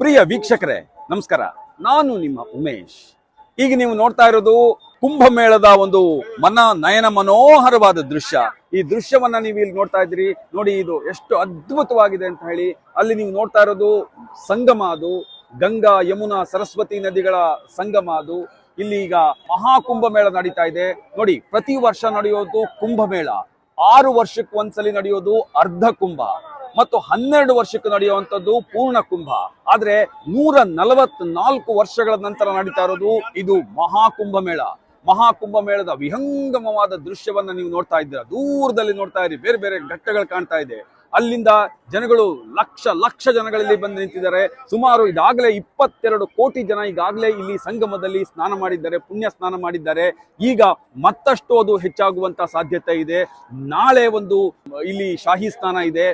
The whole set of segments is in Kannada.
ಪ್ರಿಯ ವೀಕ್ಷಕರೇ, ನಮಸ್ಕಾರ. ನಾನು ನಿಮ್ಮ ಉಮೇಶ್. ಈಗ ನೀವು ನೋಡ್ತಾ ಇರೋದು ಕುಂಭಮೇಳದ ಒಂದು ಮನ ನಯನ ಮನೋಹರವಾದ ದೃಶ್ಯ. ಈ ದೃಶ್ಯವನ್ನ ನೀವು ಇಲ್ಲಿ ನೋಡ್ತಾ ಇದ್ದೀರಿ. ನೋಡಿ, ಇದು ಎಷ್ಟು ಅದ್ಭುತವಾಗಿದೆ ಅಂತ ಹೇಳಿ. ಅಲ್ಲಿ ನೀವು ನೋಡ್ತಾ ಇರೋದು ಸಂಗಮ ಅದು. ಗಂಗಾ, ಯಮುನಾ, ಸರಸ್ವತಿ ನದಿಗಳ ಸಂಗಮ ಅದು. ಇಲ್ಲಿ ಈಗ ಮಹಾಕುಂಭಮೇಳ ನಡೀತಾ ಇದೆ. ನೋಡಿ, ಪ್ರತಿ ವರ್ಷ ನಡೆಯೋದು ಕುಂಭಮೇಳ. ಆರು ವರ್ಷಕ್ಕೆ ಒಂದ್ಸಲಿ ನಡೆಯೋದು ಅರ್ಧ ಕುಂಭ ಮತ್ತು ಹನ್ನೆರಡು ವರ್ಷಕ್ಕೆ ನಡೆಯುವಂಥದ್ದು ಪೂರ್ಣ ಕುಂಭ. ಆದ್ರೆ ನೂರ ನಲವತ್ನಾಲ್ಕು ವರ್ಷಗಳ ನಂತರ ನಡೀತಾ ಇರೋದು ಇದು ಮಹಾಕುಂಭ ಮೇಳ. ಮಹಾಕುಂಭ ಮೇಳದ ವಿಹಂಗಮವಾದ ದೃಶ್ಯವನ್ನ ನೀವು ನೋಡ್ತಾ ಇದ್ದೀರ? ದೂರದಲ್ಲಿ ನೋಡ್ತಾ ಇರಿ. ಬೇರೆ ಬೇರೆ ಘಟ್ಟಗಳು ಕಾಣ್ತಾ ಇದೆ. ಅಲ್ಲಿಂದ ಜನಗಳು ಲಕ್ಷ ಲಕ್ಷ ಜನಗಳಲ್ಲಿ ಬಂದು ನಿಂತಿದ್ದಾರೆ. ಸುಮಾರು ಇದಾಗಲೇ ಇಪ್ಪತ್ತೆರಡು ಕೋಟಿ ಜನ ಈಗಾಗಲೇ ಇಲ್ಲಿ ಸಂಗಮದಲ್ಲಿ ಸ್ನಾನ ಮಾಡಿದ್ದಾರೆ, ಪುಣ್ಯ ಸ್ನಾನ ಮಾಡಿದ್ದಾರೆ. ಈಗ ಮತ್ತಷ್ಟು ಅದು ಹೆಚ್ಚಾಗುವಂತ ಸಾಧ್ಯತೆ ಇದೆ. ನಾಳೆ ಒಂದು ಇಲ್ಲಿ ಶಾಹಿ ಸ್ನಾನ ಇದೆ.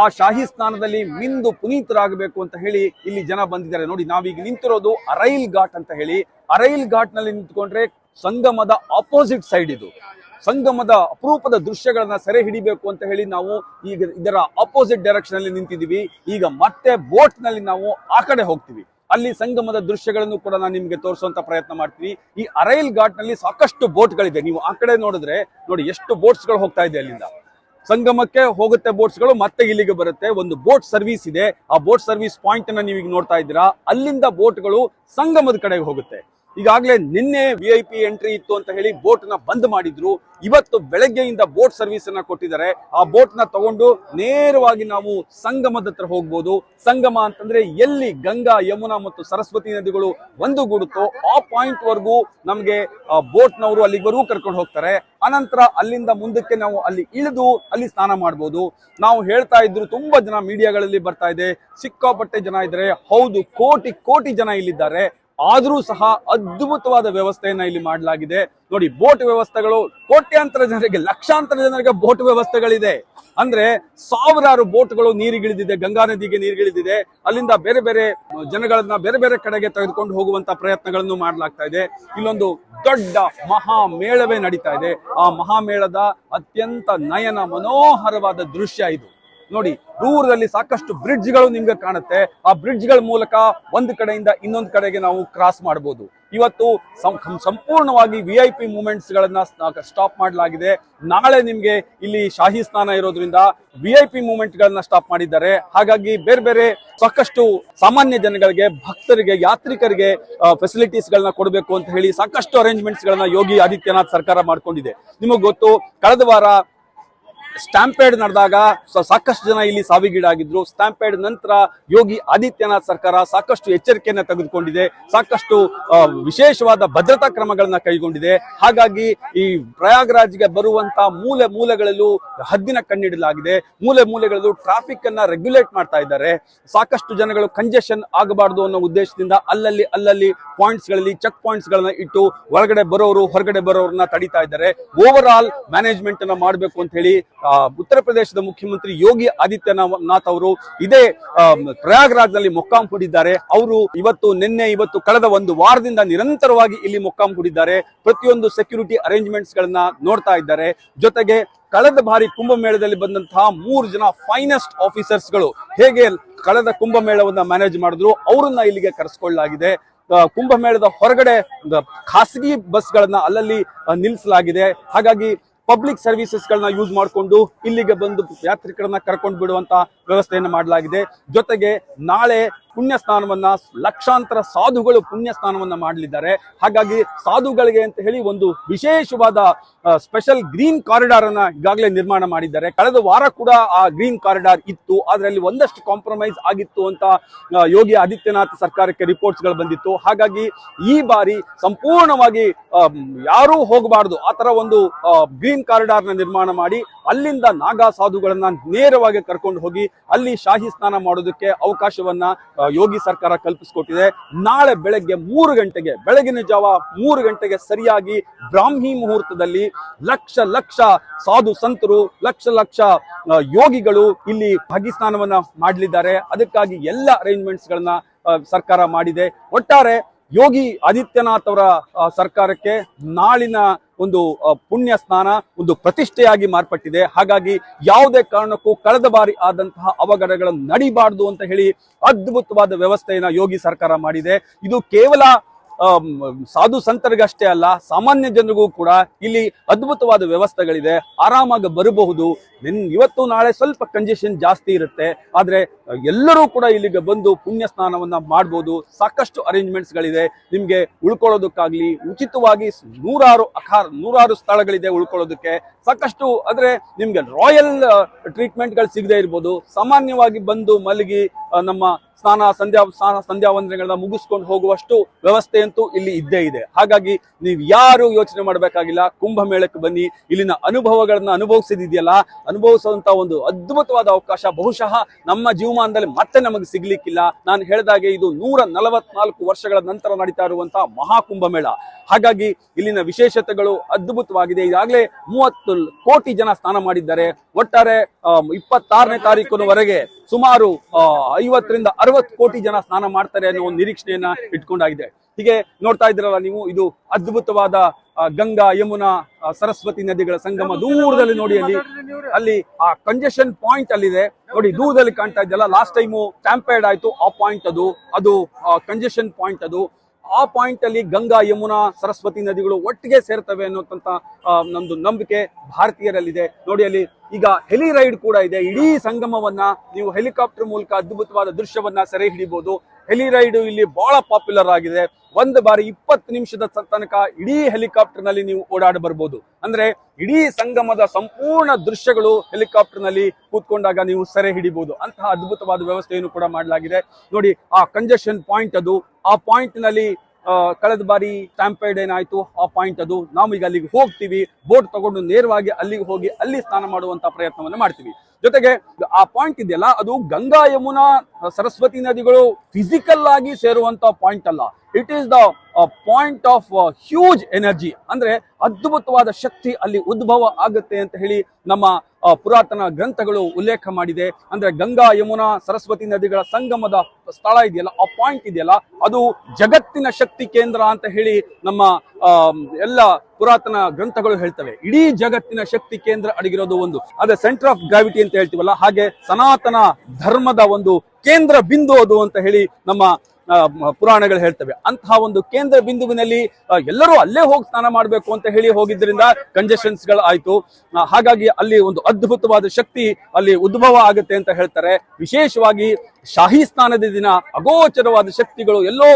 ಆ ಶಾಹಿ ಸ್ನಾನದಲ್ಲಿ ಮಿಂದು ಪುನೀತರಾಗಬೇಕು ಅಂತ ಹೇಳಿ ಇಲ್ಲಿ ಜನ ಬಂದಿದ್ದಾರೆ. ನೋಡಿ, ನಾವೀಗ ನಿಂತಿರೋದು ಅರೈಲ್ ಘಾಟ್ ಅಂತ ಹೇಳಿ. ಅರೈಲ್ ಘಾಟ್ನಲ್ಲಿ ನಿಂತ್ಕೊಂಡ್ರೆ ಸಂಗಮದ ಆಪೋಸಿಟ್ ಸೈಡ್ ಇದು. ಸಂಗಮದ ಅಪರೂಪದ ದೃಶ್ಯಗಳನ್ನ ಸೆರೆ ಹಿಡಿಬೇಕು ಅಂತ ಹೇಳಿ ನಾವು ಈಗ ಇದರ ಅಪೋಸಿಟ್ ಡೈರೆಕ್ಷನ್ ಅಲ್ಲಿ ನಿಂತಿದ್ದೀವಿ. ಈಗ ಮತ್ತೆ ಬೋಟ್ನಲ್ಲಿ ನಾವು ಆ ಕಡೆ ಹೋಗ್ತೀವಿ. ಅಲ್ಲಿ ಸಂಗಮದ ದೃಶ್ಯಗಳನ್ನು ಕೂಡ ನಾನು ನಿಮಗೆ ತೋರಿಸುವಂತ ಪ್ರಯತ್ನ ಮಾಡ್ತೀನಿ. ಈ ಅರೈಲ್ ಘಾಟ್ನಲ್ಲಿ ಸಾಕಷ್ಟು ಬೋಟ್ಗಳಿದೆ ನೀವು ಆ ಕಡೆ ನೋಡಿದ್ರೆ, ನೋಡಿ, ಎಷ್ಟು ಬೋಟ್ಸ್ಗಳು ಹೋಗ್ತಾ ಇದೆ ಅಲ್ಲಿಂದ. ಸಂಗಮಕ್ಕೆ ಹೋಗುತ್ತೆ ಬೋಟ್ಸ್ಗಳು ಮತ್ತೆ ಇಲ್ಲಿಗೆ ಬರುತ್ತೆ. ಒಂದು ಬೋಟ್ ಸರ್ವಿಸ್ ಇದೆ. ಆ ಬೋಟ್ ಸರ್ವಿಸ್ ಪಾಯಿಂಟ್ ಅನ್ನ ನೀವು ನೋಡ್ತಾ ಇದ್ದೀರಾ. ಅಲ್ಲಿಂದ ಬೋಟ್ಗಳು ಸಂಗಮದ ಕಡೆಗೆ ಹೋಗುತ್ತೆ. ಈಗಾಗಲೇ ನಿನ್ನೆ ವಿ ಐ ಪಿ ಎಂಟ್ರಿ ಇತ್ತು ಅಂತ ಹೇಳಿ ಬೋಟ್ನ ಬಂದ್ ಮಾಡಿದ್ರು. ಇವತ್ತು ಬೆಳಗ್ಗೆಯಿಂದ ಬೋಟ್ ಸರ್ವಿಸ್ ಅನ್ನ ಕೊಟ್ಟಿದ್ದಾರೆ. ಆ ಬೋಟ್ನ ತಗೊಂಡು ನೇರವಾಗಿ ನಾವು ಸಂಗಮದ ಹತ್ರ ಹೋಗ್ಬೋದು. ಸಂಗಮ ಅಂತಂದ್ರೆ ಎಲ್ಲಿ ಗಂಗಾ, ಯಮುನಾ ಮತ್ತು ಸರಸ್ವತಿ ನದಿಗಳು ಒಂದುಗೂಡುತ್ತೋ ಆ ಪಾಯಿಂಟ್ ವರೆಗೂ ನಮಗೆ ಬೋಟ್ ನವರು ಅಲ್ಲಿವರೆಗೂ ಕರ್ಕೊಂಡು ಹೋಗ್ತಾರೆ. ಅನಂತರ ಅಲ್ಲಿಂದ ಮುಂದಕ್ಕೆ ನಾವು ಅಲ್ಲಿ ಇಳಿದು ಅಲ್ಲಿ ಸ್ನಾನ ಮಾಡ್ಬೋದು. ನಾವು ಹೇಳ್ತಾ ಇದ್ರು ತುಂಬಾ ಜನ ಮೀಡಿಯಾಗಳಲ್ಲಿ ಬರ್ತಾ ಇದೆ. ಸಿಕ್ಕಾಪಟ್ಟೆ ಜನ ಇದ್ದಾರೆ. ಹೌದು, ಕೋಟಿ ಕೋಟಿ ಜನ ಇಲ್ಲಿದ್ದಾರೆ. ಆದರೂ ಸಹ ಅದ್ಭುತವಾದ ವ್ಯವಸ್ಥೆಯನ್ನ ಇಲ್ಲಿ ಮಾಡಲಾಗಿದೆ. ನೋಡಿ, ಬೋಟ್ ವ್ಯವಸ್ಥೆಗಳು ಕೋಟ್ಯಾಂತರ ಜನರಿಗೆ, ಲಕ್ಷಾಂತರ ಜನರಿಗೆ ಬೋಟ್ ವ್ಯವಸ್ಥೆಗಳಿದೆ. ಅಂದ್ರೆ ಸಾವಿರಾರು ಬೋಟ್ಗಳು ನೀರಿಗಿಳಿದಿದೆ, ಗಂಗಾ ನದಿಗೆ ನೀರಿಗಿಳಿದಿದೆ. ಅಲ್ಲಿಂದ ಬೇರೆ ಬೇರೆ ಜನಗಳನ್ನ ಬೇರೆ ಬೇರೆ ಕಡೆಗೆ ತೆಗೆದುಕೊಂಡು ಹೋಗುವಂತ ಪ್ರಯತ್ನಗಳನ್ನು ಮಾಡಲಾಗ್ತಾ ಇದೆ. ಇಲ್ಲೊಂದು ದೊಡ್ಡ ಮಹಾ ಮೇಳವೇ ನಡೀತಾ ಇದೆ. ಆ ಮಹಾಮೇಳದ ಅತ್ಯಂತ ನಯನ, ಮನೋಹರವಾದ ದೃಶ್ಯ ಇದು. ನೋಡಿ, ದೂರದಲ್ಲಿ ಸಾಕಷ್ಟು ಬ್ರಿಡ್ಜ್ಗಳು ನಿಮ್ಗೆ ಕಾಣುತ್ತೆ. ಆ ಬ್ರಿಡ್ಜ್ಗಳ ಮೂಲಕ ಒಂದು ಕಡೆಯಿಂದ ಇನ್ನೊಂದು ಕಡೆಗೆ ನಾವು ಕ್ರಾಸ್ ಮಾಡಬಹುದು ಇವತ್ತು ಸಂಪೂರ್ಣವಾಗಿ ವಿ ಐ ಪಿ ಮೂಮೆಂಟ್ಸ್ ಗಳನ್ನ ಸ್ಟಾಪ್ ಮಾಡಲಾಗಿದೆ. ನಾಳೆ ನಿಮ್ಗೆ ಇಲ್ಲಿ ಶಾಹಿ ಸ್ನಾನ ಇರೋದ್ರಿಂದ ವಿ ಐ ಪಿ ಮೂಮೆಂಟ್ ಗಳನ್ನ ಸ್ಟಾಪ್ ಮಾಡಿದ್ದಾರೆ. ಹಾಗಾಗಿ ಬೇರೆ ಬೇರೆ ಸಾಕಷ್ಟು ಸಾಮಾನ್ಯ ಜನಗಳಿಗೆ, ಭಕ್ತರಿಗೆ, ಯಾತ್ರಿಕರಿಗೆ ಫೆಸಿಲಿಟೀಸ್ ಗಳನ್ನ ಕೊಡಬೇಕು ಅಂತ ಹೇಳಿ ಸಾಕಷ್ಟು ಅರೇಂಜ್ಮೆಂಟ್ಸ್ ಗಳನ್ನ ಯೋಗಿ ಆದಿತ್ಯನಾಥ್ ಸರ್ಕಾರ ಮಾಡ್ಕೊಂಡಿದೆ. ನಿಮಗೆ ಗೊತ್ತು, ಕಳೆದ ವಾರ ಸ್ಟ್ಯಾಂಪೇಡ್ ನಡೆದಾಗ ಸಾಕಷ್ಟು ಜನ ಇಲ್ಲಿ ಸಾವಿಗೀಡಾಗಿದ್ರು. ಸ್ಟ್ಯಾಂಪೇಡ್ ನಂತರ ಯೋಗಿ ಆದಿತ್ಯನಾಥ್ ಸರ್ಕಾರ ಸಾಕಷ್ಟು ಎಚ್ಚರಿಕೆಯನ್ನು ತೆಗೆದುಕೊಂಡಿದೆ. ಸಾಕಷ್ಟು ವಿಶೇಷವಾದ ಭದ್ರತಾ ಕ್ರಮಗಳನ್ನ ಕೈಗೊಂಡಿದೆ. ಹಾಗಾಗಿ ಈ ಪ್ರಯಾಗ್ರಾಜ್ಗೆ ಬರುವಂತ ಮೂಲೆ ಮೂಲೆಗಳಲ್ಲೂ ಹದ್ದಿನ ಕಣ್ಣಿಡಲಾಗಿದೆ. ಮೂಲೆ ಮೂಲೆಗಳಲ್ಲೂ ಟ್ರಾಫಿಕ್ ಅನ್ನ ರೆಗ್ಯುಲೇಟ್ ಮಾಡ್ತಾ ಇದ್ದಾರೆ. ಸಾಕಷ್ಟು ಜನಗಳು ಕಂಜೆಷನ್ ಆಗಬಾರದು ಅನ್ನೋ ಉದ್ದೇಶದಿಂದ ಅಲ್ಲಲ್ಲಿ ಅಲ್ಲಲ್ಲಿ ಪಾಯಿಂಟ್ಸ್ಗಳಲ್ಲಿ ಚೆಕ್ ಪಾಯಿಂಟ್ಸ್ ಗಳನ್ನ ಇಟ್ಟು ಒಳಗಡೆ ಬರೋರು, ಹೊರಗಡೆ ಬರೋರನ್ನ ತಡಿತಾ ಇದ್ದಾರೆ. ಓವರ್ ಆಲ್ ಮ್ಯಾನೇಜ್ಮೆಂಟ್ ಅನ್ನ ಮಾಡಬೇಕು ಅಂತ ಹೇಳಿ ಉತ್ತರ ಪ್ರದೇಶದ ಮುಖ್ಯಮಂತ್ರಿ ಯೋಗಿ ಆದಿತ್ಯನಾಥ್ ಅವರು ಇದೇ ಪ್ರಯಾಗ್ರಾಜ್ನಲ್ಲಿ ಮೊಕ್ಕಾಂ ಹೂಡಿದ್ದಾರೆ ಅವರು ಇವತ್ತು, ನಿನ್ನೆ, ಇವತ್ತು ಕಳೆದ ಒಂದು ವಾರದಿಂದ ನಿರಂತರವಾಗಿ ಇಲ್ಲಿ ಮೊಕ್ಕಾಂ ಹೂಡಿದ್ದಾರೆ ಪ್ರತಿಯೊಂದು ಸೆಕ್ಯೂರಿಟಿ ಅರೇಂಜ್ಮೆಂಟ್ಸ್ ಗಳನ್ನ ನೋಡ್ತಾ ಇದ್ದಾರೆ. ಜೊತೆಗೆ ಕಳೆದ ಬಾರಿ ಕುಂಭಮೇಳದಲ್ಲಿ ಬಂದಂತಹ ಮೂರು ಜನ ಫೈನೆಸ್ಟ್ ಆಫೀಸರ್ಸ್ಗಳು ಹೇಗೆ ಕಳೆದ ಕುಂಭಮೇಳವನ್ನ ಮ್ಯಾನೇಜ್ ಮಾಡಿದ್ರು, ಅವರನ್ನ ಇಲ್ಲಿಗೆ ಕರೆಸ್ಕೊಳ್ಳಲಾಗಿದೆ. ಕುಂಭಮೇಳದ ಹೊರಗಡೆ ಖಾಸಗಿ ಬಸ್ಗಳನ್ನ ಅಲ್ಲಲ್ಲಿ ನಿಲ್ಲಿಸಲಾಗಿದೆ ಹಾಗಾಗಿ ಪಬ್ಲಿಕ್ ಸರ್ವಿಸಸ್ ಗಳನ್ನ ಯೂಸ್ ಮಾಡಿಕೊಂಡು ಇಲ್ಲಿಗೆ ಬಂದು ಯಾತ್ರಿಕರನ್ನ ಕರ್ಕೊಂಡು ಬಿಡುವಂತ ವ್ಯವಸ್ಥೆಯನ್ನು ಮಾಡಲಾಗಿದೆ. ಜೊತೆಗೆ ನಾಳೆ ಪುಣ್ಯ ಸ್ನಾನವನ್ನ ಲಕ್ಷಾಂತರ ಸಾಧುಗಳು ಪುಣ್ಯ ಸ್ನಾನವನ್ನ ಮಾಡಲಿದ್ದಾರೆ. ಹಾಗಾಗಿ ಸಾಧುಗಳಿಗೆ ಅಂತ ಹೇಳಿ ಒಂದು ವಿಶೇಷವಾದ ಸ್ಪೆಷಲ್ ಗ್ರೀನ್ ಕಾರಿಡಾರ್ ಅನ್ನ ಈಗಾಗಲೇ ನಿರ್ಮಾಣ ಮಾಡಿದ್ದಾರೆ. ಕಳೆದ ವಾರ ಕೂಡ ಆ ಗ್ರೀನ್ ಕಾರಿಡಾರ್ ಇತ್ತು. ಅದರಲ್ಲಿ ಒಂದಷ್ಟು ಕಾಂಪ್ರಮೈಸ್ ಆಗಿತ್ತು ಅಂತ ಯೋಗಿ ಆದಿತ್ಯನಾಥ್ ಸರ್ಕಾರಕ್ಕೆ ರಿಪೋರ್ಟ್ಸ್ಗಳು ಬಂದಿತ್ತು. ಹಾಗಾಗಿ ಈ ಬಾರಿ ಸಂಪೂರ್ಣವಾಗಿ ಯಾರು ಹೋಗಬಾರದು. ಆತರ ತರ ಒಂದು ಗ್ರೀನ್ ಕಾರಿಡಾರ್ನ ನಿರ್ಮಾಣ ಮಾಡಿ ಅಲ್ಲಿಂದ ನಾಗಾ ಸಾಧುಗಳನ್ನ ನೇರವಾಗಿ ಕರ್ಕೊಂಡು ಹೋಗಿ ಅಲ್ಲಿ ಶಾಹಿ ಸ್ನಾನ ಮಾಡೋದಕ್ಕೆ ಅವಕಾಶವನ್ನ ಯೋಗಿ ಸರ್ಕಾರ ಕಲ್ಪಿಸಿಕೊಟ್ಟಿದೆ. ನಾಳೆ ಬೆಳಗ್ಗೆ ಮೂರು ಗಂಟೆಗೆ, ಬೆಳಗಿನ ಜಾವ ಮೂರು ಗಂಟೆಗೆ ಸರಿಯಾಗಿ ಬ್ರಾಹ್ಮಿ ಮುಹೂರ್ತದಲ್ಲಿ ಲಕ್ಷ ಲಕ್ಷ ಸಾಧು ಸಂತರು, ಲಕ್ಷ ಲಕ್ಷ ಯೋಗಿಗಳು ಇಲ್ಲಿ ಪಾಕಿಸ್ತಾನವನ್ನ ಮಾಡಲಿದ್ದಾರೆ. ಅದಕ್ಕಾಗಿ ಎಲ್ಲ ಅರೇಂಜ್ಮೆಂಟ್ಸ್ ಗಳನ್ನ ಸರ್ಕಾರ ಮಾಡಿದೆ. ಒಟ್ಟಾರೆ ಯೋಗಿ ಆದಿತ್ಯನಾಥ್ ಅವರ ಸರ್ಕಾರಕ್ಕೆ ನಾಳಿನ ಒಂದು ಪುಣ್ಯ ಸ್ನಾನ, ಒಂದು ಪ್ರತಿಷ್ಠೆಯಾಗಿ ಮಾರ್ಪಟ್ಟಿದೆ. ಹಾಗಾಗಿ ಯಾವುದೇ ಕಾರಣಕ್ಕೂ ಕಳೆದ ಬಾರಿ ಆದಂತಹ ಅವಘಡಗಳನ್ನು ನಡಿಬಾರ್ದು ಅಂತ ಹೇಳಿ ಅದ್ಭುತವಾದ ವ್ಯವಸ್ಥೆಯನ್ನ ಯೋಗಿ ಸರ್ಕಾರ ಮಾಡಿದೆ. ಇದು ಕೇವಲ ಸಾಧು ಸಂತರಿಗಷ್ಟೇ ಅಲ್ಲ, ಸಾಮಾನ್ಯ ಜನರಿಗೂ ಕೂಡ ಇಲ್ಲಿ ಅದ್ಭುತವಾದ ವ್ಯವಸ್ಥೆಗಳಿದೆ. ಆರಾಮಾಗಿ ಬರಬಹುದು. ನಿನ್ ಇವತ್ತು ನಾಳೆ ಸ್ವಲ್ಪ ಕಂಜೆಷನ್ ಜಾಸ್ತಿ ಇರುತ್ತೆ. ಆದ್ರೆ, ಎಲ್ಲರೂ ಕೂಡ ಇಲ್ಲಿಗೆ ಬಂದು ಪುಣ್ಯ ಸ್ನಾನವನ್ನ ಮಾಡ್ಬೋದು. ಸಾಕಷ್ಟು ಅರೇಂಜ್ಮೆಂಟ್ಸ್ ಗಳಿದೆ. ನಿಮ್ಗೆ ಉಳ್ಕೊಳ್ಳೋದಕ್ಕಾಗ್ಲಿ, ಉಚಿತವಾಗಿ ನೂರಾರು ಅಖಾರ್, ನೂರಾರು ಸ್ಥಳಗಳಿದೆ ಉಳ್ಕೊಳ್ಳೋದಕ್ಕೆ. ಸಾಕಷ್ಟು ಅಂದ್ರೆ ನಿಮ್ಗೆ ರಾಯಲ್ ಟ್ರೀಟ್ಮೆಂಟ್ಗಳು ಸಿಗದೆ ಇರ್ಬೋದು. ಸಾಮಾನ್ಯವಾಗಿ ಬಂದು ಮಲಗಿ ನಮ್ಮ ಸ್ನಾನ, ಸಂಧ್ಯಾ ಸ್ನಾನ ಸಂಧ್ಯಾ ವಂದನೆಗಳನ್ನ ಮುಗಿಸ್ಕೊಂಡು ಹೋಗುವಷ್ಟು ವ್ಯವಸ್ಥೆ ಅಂತೂ ಇಲ್ಲಿ ಇದ್ದೇ ಇದೆ. ಹಾಗಾಗಿ ನೀವು ಯಾರು ಯೋಚನೆ ಮಾಡಬೇಕಾಗಿಲ್ಲ. ಕುಂಭಮೇಳಕ್ಕೆ ಬನ್ನಿ. ಇಲ್ಲಿನ ಅನುಭವಗಳನ್ನ ಅನುಭವಿಸಿದೆಯಲ್ಲ ಅನುಭವಿಸುವಂತ ಒಂದು ಅದ್ಭುತವಾದ ಅವಕಾಶ. ಬಹುಶಃ ನಮ್ಮ ಜೀವಮಾನದಲ್ಲಿ ಮತ್ತೆ ನಮಗೆ ಸಿಗ್ಲಿಕ್ಕಿಲ್ಲ. ನಾನು ಹೇಳಿದಾಗೆ ಇದು ನೂರ ನಲವತ್ನಾಲ್ಕು ವರ್ಷಗಳ ನಂತರ ನಡೀತಾ ಇರುವಂತಹ ಮಹಾಕುಂಭಮೇಳ ಹಾಗಾಗಿ ಇಲ್ಲಿನ ವಿಶೇಷತೆಗಳು ಅದ್ಭುತವಾಗಿದೆ. ಈಗಾಗಲೇ ಮೂವತ್ತು ಕೋಟಿ ಜನ ಸ್ನಾನ ಮಾಡಿದ್ದಾರೆ. ಒಟ್ಟಾರೆ ಇಪ್ಪತ್ತಾರನೇ ತಾರೀಕಿನವರೆಗೆ ಸುಮಾರು ಐವತ್ತರಿಂದ ಅರವತ್ತು ಕೋಟಿ ಜನ ಸ್ನಾನ ಮಾಡ್ತಾರೆ ಅನ್ನೋ ಒಂದು ನಿರೀಕ್ಷೆಯನ್ನ ಇಟ್ಕೊಂಡಾಗಿದೆ. ಹೀಗೆ ನೋಡ್ತಾ ಇದ್ದೀರಲ್ಲ ನೀವು, ಇದು ಅದ್ಭುತವಾದ ಗಂಗಾ, ಯಮುನಾ ಸರಸ್ವತಿ ನದಿಗಳ ಸಂಗಮ ದೂರದಲ್ಲಿ ನೋಡಿ ಅಲ್ಲಿ ಅಲ್ಲಿ ಆ ಕಂಜೆಷನ್ ಪಾಯಿಂಟ್ ಅಲ್ಲಿದೆ. ನೋಡಿ, ದೂರದಲ್ಲಿ ಕಾಣ್ತಾ ಇದೆಯಲ್ಲ ಲಾಸ್ಟ್ ಟೈಮು ಟ್ಯಾಂಪೇಡ್ ಆಯ್ತು, ಆ ಪಾಯಿಂಟ್ ಅದು ಅದು ಕಂಜೆಷನ್ ಪಾಯಿಂಟ್ ಅದು. ಆ ಪಾಯಿಂಟ್ ಅಲ್ಲಿ ಗಂಗಾ, ಯಮುನಾ, ಸರಸ್ವತಿ ನದಿಗಳು ಒಟ್ಟಿಗೆ ಸೇರ್ತವೆ ಅನ್ನೋದಂತ ನಮ್ದು ನಂಬಿಕೆ ಭಾರತೀಯರಲ್ಲಿದೆ. ನೋಡಿ ಅಲ್ಲಿ ಈಗ ಹೆಲಿ ರೈಡ್ ಕೂಡ ಇದೆ. ಇಡೀ ಸಂಗಮವನ್ನ ನೀವು ಹೆಲಿಕಾಪ್ಟರ್ ಮೂಲಕ ಅದ್ಭುತವಾದ ದೃಶ್ಯವನ್ನ ಸೆರೆ ಹಿಡಿಬಹುದು ಹೆಲಿ ರೈಡ್ ಇಲ್ಲಿ ಬಹಳ ಪಾಪ್ಯುಲರ್ ಆಗಿದೆ. ಒಂದು ಬಾರಿ ಇಪ್ಪತ್ತು ನಿಮಿಷದ ತನಕ ಇಡೀ ಹೆಲಿಕಾಪ್ಟರ್ನಲ್ಲಿ ನೀವು ಓಡಾಡಿ ಬರ್ಬೋದು. ಅಂದ್ರೆ ಇಡೀ ಸಂಗಮದ ಸಂಪೂರ್ಣ ದೃಶ್ಯಗಳು ಹೆಲಿಕಾಪ್ಟರ್ನಲ್ಲಿ ಕೂತ್ಕೊಂಡಾಗ ನೀವು ಸೆರೆ ಹಿಡಿಬಹುದು ಅಂತಹ ಅದ್ಭುತವಾದ ವ್ಯವಸ್ಥೆಯನ್ನು ಕೂಡ ಮಾಡಲಾಗಿದೆ. ನೋಡಿ, ಆ ಕಂಜೆಷನ್ ಪಾಯಿಂಟ್ ಅದು, ಆ ಪಾಯಿಂಟ್ನಲ್ಲಿ ಕಳೆದ ಬಾರಿ ಟ್ಯಾಂಪೈಡ್ ಏನಾಯ್ತು? ಆ ಪಾಯಿಂಟ್ ಅದು. ನಾವು ಈಗ ಅಲ್ಲಿಗೆ ಹೋಗ್ತೀವಿ. ಬೋಟ್ ತಗೊಂಡು ನೇರವಾಗಿ ಅಲ್ಲಿಗೆ ಹೋಗಿ ಅಲ್ಲಿ ಸ್ನಾನ ಮಾಡುವಂತ ಪ್ರಯತ್ನವನ್ನು ಮಾಡ್ತೀವಿ. ಜೊತೆಗೆ ಆ ಪಾಯಿಂಟ್ ಇದೆಯಲ್ಲ ಅದು ಗಂಗಾ ಯಮುನಾ ಸರಸ್ವತಿ ನದಿಗಳು ಫಿಸಿಕಲ್ ಆಗಿ ಸೇರುವಂತ ಪಾಯಿಂಟ್ ಅಲ್ಲ. It is the point of huge energy ಅಂದ್ರೆ ಅದ್ಭುತವಾದ ಶಕ್ತಿ ಅಲ್ಲಿ ಉದ್ಭವ ಆಗುತ್ತೆ ಅಂತ ಹೇಳಿ ನಮ್ಮ ಪುರಾತನ ಗ್ರಂಥಗಳು ಉಲ್ಲೇಖ ಮಾಡಿದೆ. ಅಂದ್ರೆ ಗಂಗಾ, ಯಮುನಾ, ಸರಸ್ವತಿ ನದಿಗಳ ಸಂಗಮದ ಸ್ಥಳ ಇದೆಯಲ್ಲ, ಆ ಪಾಯಿಂಟ್ ಇದೆಯಲ್ಲ, ಅದು ಜಗತ್ತಿನ ಶಕ್ತಿ ಕೇಂದ್ರ ಅಂತ ಹೇಳಿ ನಮ್ಮ ಎಲ್ಲ ಪುರಾತನ ಗ್ರಂಥಗಳು ಹೇಳ್ತವೆ. ಇಡೀ ಜಗತ್ತಿನ ಶಕ್ತಿ ಕೇಂದ್ರ ಅಡಗಿರೋದು ಒಂದು. ಅದೇ ಸೆಂಟರ್ ಆಫ್ ಗ್ರಾವಿಟಿ ಅಂತ ಹೇಳ್ತೀವಲ್ಲ, ಹಾಗೆ ಸನಾತನ ಧರ್ಮದ ಒಂದು ಕೇಂದ್ರ ಬಿಂದು ಅದು ಅಂತ ಹೇಳಿ ನಮ್ಮ ಪುರಾಣಗಳು ಹೇಳ್ತವೆ. ಅಂತಹ ಒಂದು ಕೇಂದ್ರ ಬಿಂದುವಿನಲ್ಲಿ ಎಲ್ಲರೂ ಅಲ್ಲೇ ಹೋಗಿ ಸ್ನಾನ ಮಾಡಬೇಕು ಅಂತ ಹೇಳಿ ಹೋಗಿದ್ರಿಂದ ಕಂಜೆಷನ್ಸ್ ಆಯ್ತು. ಹಾಗಾಗಿ ಅಲ್ಲಿ ಒಂದು ಅದ್ಭುತವಾದ ಶಕ್ತಿ ಅಲ್ಲಿ ಉದ್ಭವ ಆಗುತ್ತೆ ಅಂತ ಹೇಳ್ತಾರೆ. ವಿಶೇಷವಾಗಿ ಶಾಹಿ ಸ್ನಾನದ ದಿನ ಅಗೋಚರವಾದ ಶಕ್ತಿಗಳು ಎಲ್ಲೋ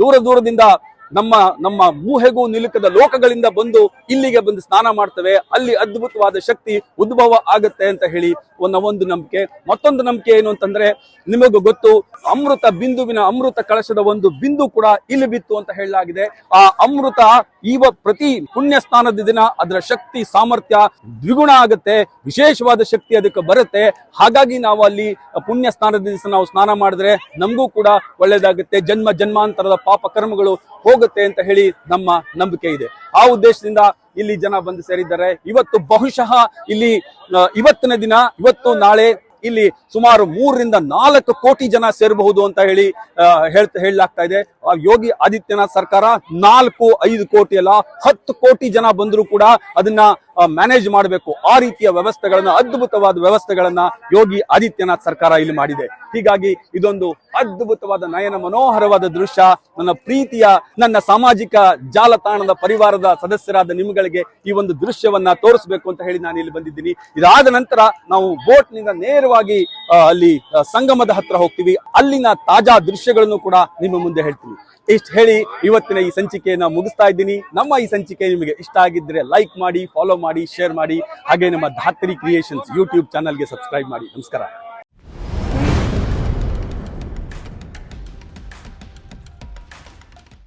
ದೂರ ದೂರದಿಂದ ನಮ್ಮ ನಮ್ಮ ಮೂಹೆಗೂ ನಿಲುಕದ ಲೋಕಗಳಿಂದ ಬಂದು ಇಲ್ಲಿಗೆ ಬಂದು ಸ್ನಾನ ಮಾಡ್ತವೆ. ಅಲ್ಲಿ ಅದ್ಭುತವಾದ ಶಕ್ತಿ, ಉದ್ಭವ ಆಗುತ್ತೆ ಅಂತ ಹೇಳಿ ಒಂದು ಒಂದು ನಂಬಿಕೆ. ಮತ್ತೊಂದು ನಂಬಿಕೆ ಏನು ಅಂತಂದ್ರೆ, ನಿಮಗೂ ಗೊತ್ತು, ಅಮೃತ ಬಿಂದುವಿನ ಅಮೃತ ಕಳಶದ ಒಂದು ಬಿಂದು ಕೂಡ ಇಲ್ಲಿ ಬಿತ್ತು ಅಂತ ಹೇಳಲಾಗಿದೆ. ಆ ಅಮೃತ ಈವ ಪ್ರತಿ ಪುಣ್ಯ ಸ್ನಾನದ ದಿನ ಅದರ ಶಕ್ತಿ, ಸಾಮರ್ಥ್ಯ ದ್ವಿಗುಣ ಆಗುತ್ತೆ. ವಿಶೇಷವಾದ ಶಕ್ತಿ ಅದಕ್ಕೆ ಬರುತ್ತೆ. ಹಾಗಾಗಿ ನಾವು ಅಲ್ಲಿ ಪುಣ್ಯ ಸ್ನಾನದ ದಿವಸ ನಾವು ಸ್ನಾನ ಮಾಡಿದ್ರೆ ನಮಗೂ ಕೂಡ ಒಳ್ಳೇದಾಗುತ್ತೆ. ಜನ್ಮ, ಜನ್ಮಾಂತರದ ಪಾಪ ಕರ್ಮಗಳು ಹೋಗುತ್ತೆ ಅಂತ ಹೇಳಿ ನಮ್ಮ ನಂಬಿಕೆ ಇದೆ. ಆ ಉದ್ದೇಶದಿಂದ ಇಲ್ಲಿ ಜನ ಬಂದು ಸೇರಿದ್ದಾರೆ. ಇವತ್ತು ಬಹುಶಃ ಇಲ್ಲಿ ಇವತ್ತಿನ ದಿನ, ಇವತ್ತು ನಾಳೆ ಇಲ್ಲಿ ಸುಮಾರು ಮೂರರಿಂದ ನಾಲ್ಕು ಕೋಟಿ ಜನ ಸೇರಬಹುದು ಅಂತ ಹೇಳಿ ಹೇಳ್ತಾ, ಹೇಳಲಾಗ್ತಾ ಇದೆ. ಯೋಗಿ ಆದಿತ್ಯನಾಥ್ ಸರ್ಕಾರ ನಾಲ್ಕು, ಐದು ಕೋಟಿ ಅಲ್ಲ, ಹತ್ತು ಕೋಟಿ ಜನ ಬಂದರೂ ಕೂಡ ಅದನ್ನ ಮ್ಯಾನೇಜ್ ಮಾಡಬೇಕು. ಆ ರೀತಿಯ ವ್ಯವಸ್ಥೆಗಳನ್ನ, ಅದ್ಭುತವಾದ ವ್ಯವಸ್ಥೆಗಳನ್ನ ಯೋಗಿ ಆದಿತ್ಯನಾಥ್ ಸರ್ಕಾರ ಇಲ್ಲಿ ಮಾಡಿದೆ. ಹೀಗಾಗಿ ಇದೊಂದು ಅದ್ಭುತವಾದ ನಯನ ಮನೋಹರವಾದ ದೃಶ್ಯ. ನನ್ನ ಪ್ರೀತಿಯ, ನನ್ನ ಸಾಮಾಜಿಕ ಜಾಲತಾಣದ ಪರಿವಾರದ ಸದಸ್ಯರಾದ ನಿಮ್ಗಳಿಗೆ ಈ ಒಂದು ದೃಶ್ಯವನ್ನ ತೋರಿಸಬೇಕು ಅಂತ ಹೇಳಿ ನಾನು ಇಲ್ಲಿ ಬಂದಿದ್ದೀನಿ. ಇದಾದ ನಂತರ ನಾವು ಬೋಟ್ನಿಂದ ನೇರವಾಗಿ ಅಲ್ಲಿ ಸಂಗಮದ ಹತ್ರ ಹೋಗ್ತೀವಿ. ಅಲ್ಲಿನ ತಾಜಾ ದೃಶ್ಯಗಳನ್ನು ಕೂಡ ನಿಮ್ಮ ಮುಂದೆ ಹೇಳ್ತೀನಿ. ಇಷ್ಟು ಹೇಳಿ ಇವತ್ತಿನ ಈ ಸಂಚಿಕೆಯನ್ನು ಮುಗಿಸ್ತಾ ಇದ್ದೀನಿ. ನಮ್ಮ ಈ ಸಂಚಿಕೆ ನಿಮಗೆ ಇಷ್ಟ ಆಗಿದ್ರೆ ಲೈಕ್ ಮಾಡಿ ಫಾಲೋ ಮಾಡಿ ಶೇರ್ ಮಾಡಿ, ಹಾಗೆ ನಮ್ಮ ಧಾತ್ರಿ ಕ್ರಿಯೇಷನ್ಸ್ ಯೂಟ್ಯೂಬ್ ಚಾನಲ್ಗೆ ಸಬ್ಸ್ಕ್ರೈಬ್ ಮಾಡಿ. ನಮಸ್ಕಾರ.